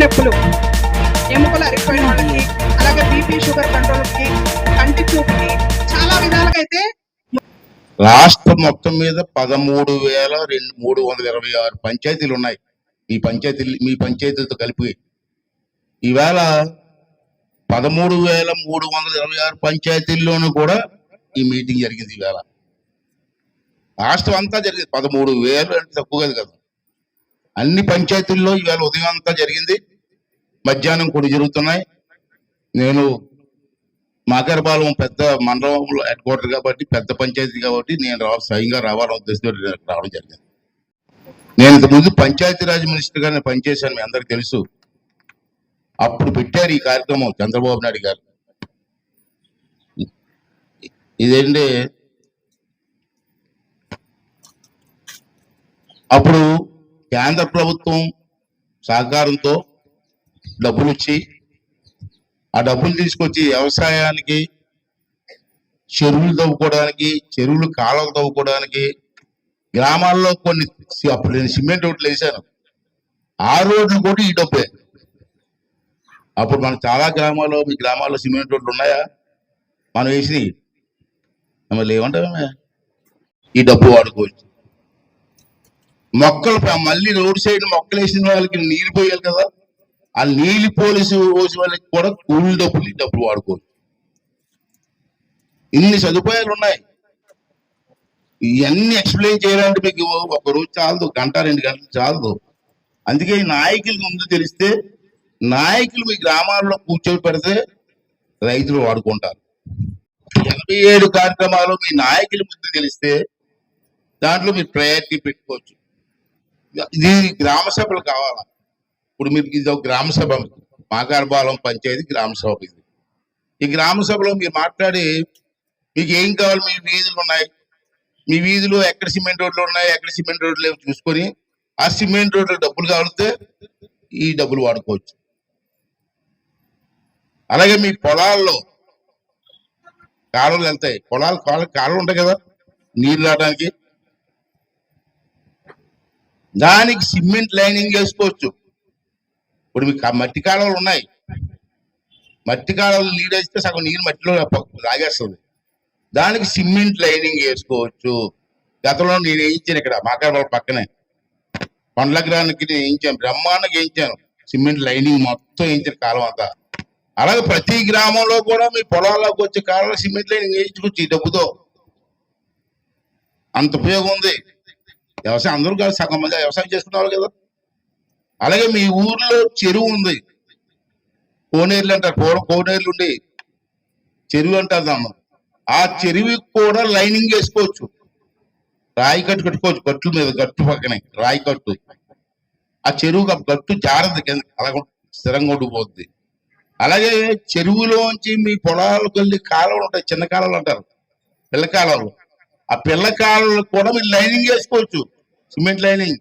నొప్పులు ఎముకలు అరిగిపోయిన వాళ్ళకి అలాగే బీపీ షుగర్ కంట్రోల్కి కంటి చూపుకి చాలా విధాలుగా అయితే రాష్ట్ర మొత్తం మీద పదమూడు వేల రెండు మూడు వందల ఇరవై ఆరు పంచాయతీలు ఉన్నాయి. మీ పంచాయతీ మీ పంచాయతీలతో కలిపి. ఈవేళ పదమూడు వేల మూడు వందల ఇరవై ఆరు పంచాయతీల్లోనూ కూడా ఈ మీటింగ్ జరిగింది ఈవేళ రాష్ట్రం అంతా జరిగింది. పదమూడు వేలు అంటే తక్కువ కాదు కదా. అన్ని పంచాయతీల్లో ఈవేళ ఉదయం అంతా జరిగింది. మధ్యాహ్నం కూడా జరుగుతున్నాయి. నేను మాకరపాలెం పెద్ద మండలంలో హెడ్ క్వార్టర్ కాబట్టి పెద్ద పంచాయతీ కాబట్టి నేను రా స్వయంగా రావాలని ఉద్దేశంతో రావడం జరిగింది. నేను ఇంతకుముందు పంచాయతీరాజ్ మినిస్టర్గా నేను పనిచేశాను మీ అందరికీ తెలుసు. అప్పుడు పెట్టారు ఈ కార్యక్రమం చంద్రబాబు నాయుడు గారు. ఇదేంటి? అప్పుడు కేంద్ర ప్రభుత్వం సహకారంతో డబ్బులు ఇచ్చి ఆ డబ్బులు తీసుకొచ్చి వ్యవసాయానికి చెరువులు తవ్వుకోవడానికి చెరువులు కాలువలు తవ్వుకోవడానికి గ్రామాల్లో కొన్ని అప్పుడు నేను సిమెంట్ రోడ్లు వేసాను ఆ రోడ్లు కూడా ఈ డబ్బే. అప్పుడు మన చాలా గ్రామాల్లో మీ గ్రామాల్లో సిమెంట్ రోడ్లు ఉన్నాయా? మనం వేసినాయి. మళ్ళీ ఏమంటామే ఈ డబ్బు వాడుకోవచ్చు. మొక్కలు మళ్ళీ రోడ్ సైడ్ మొక్కలు వేసిన వాళ్ళకి నీళ్ళు పోయాలి కదా. ఆ నీళ్ళు పోలీసు పోసిన వాళ్ళకి కూడా కూలి డబ్బులు ఈ డబ్బులు వాడుకోవచ్చు. ఇన్ని సదుపాయాలు ఉన్నాయి. ఇవన్నీ ఎక్స్ప్లెయిన్ చేయాలంటే మీకు ఒక రోజు చాలదు గంట రెండు గంటలు చాలదు. అందుకే ఈ నాయకులకు ముందు తెలిస్తే నాయకులు మీ గ్రామాల్లో కూర్చొని పెడితే రైతులు వాడుకుంటారు. ఎనభై ఏడు కార్యక్రమాలు మీ నాయకుల ముందు తెలిస్తే దాంట్లో మీరు ప్రయారిటీ పెట్టుకోవచ్చు. ఇది గ్రామ సభలు కావాలా? ఇప్పుడు మీరు ఇది ఒక గ్రామ సభ మాకారబాలం పంచాయతీ గ్రామ సభ ఇది. ఈ గ్రామ సభలో మీరు మాట్లాడి మీకు ఏం కావాలి? మీ వీధులు ఉన్నాయి. మీ వీధిలో ఎక్కడ సిమెంట్ రోడ్లు ఉన్నాయి? ఎక్కడ సిమెంట్ రోడ్లు లేవు? చూసుకొని ఆ సిమెంట్ రోడ్లు డబ్బులు కావాలితే ఈ డబ్బులు వాడుకోవచ్చు. అలాగే మీ పొలాల్లో కాలువలు వెళ్తాయి. పొలాలు కాలు కాలువలు ఉంటాయి కదా? నీళ్ళు రావడానికి. దానికి సిమెంట్ లైనింగ్ చేసుకోవచ్చు ఇప్పుడు మీకు మట్టి కాలువలు ఉన్నాయి. మట్టి కాలువలు నీరు వేస్తే సగం నీరు మట్టిలో లాగేస్తుంది. దానికి సిమెంట్ లైనింగ్ వేసుకోవచ్చు. గతంలో నేను వేయించాను ఇక్కడ మాకాడ పక్కనే. పండ్ల పండ్లగ్రానికి నేను వేయించాను బ్రహ్మాండంగా వేయించాను. సిమెంట్ లైనింగ్ మొత్తం వేయించాను కాలం అంతా. అలాగే ప్రతి గ్రామంలో కూడా మీ పొలాల్లోకి వచ్చే కాలంలో సిమెంట్ లైన్ వేయించుకోవచ్చు ఈ డబ్బుతో. అంత ఉపయోగం ఉంది. వ్యవసాయం అందరూ కాదు సగం మంది వ్యవసాయం చేసుకున్నారు కదా. అలాగే మీ ఊర్లో చెరువు ఉంది. కోనేరులు అంటారు పూర్వం కోనేరులు ఉండి చెరువు అంటారు దాన్ని. ఆ చెరువుకి కూడా లైనింగ్ వేసుకోవచ్చు. రాయి కట్టు కట్టుకోవచ్చు గట్టు మీద గట్టు పక్కనే రాయి కట్టు. ఆ చెరువుకి ఆ గట్టు జారదు కింద అలాగ స్థిరంగా ఉండిపోద్ది. అలాగే చెరువులోంచి మీ పొలాలకు వెళ్ళి కాలువలు ఉంటాయి చిన్న కాలువలు అంటారు పిల్ల కాలువలు. ఆ పిల్ల కాలువలు కూడా మీరు లైనింగ్ వేసుకోవచ్చు సిమెంట్ లైనింగ్.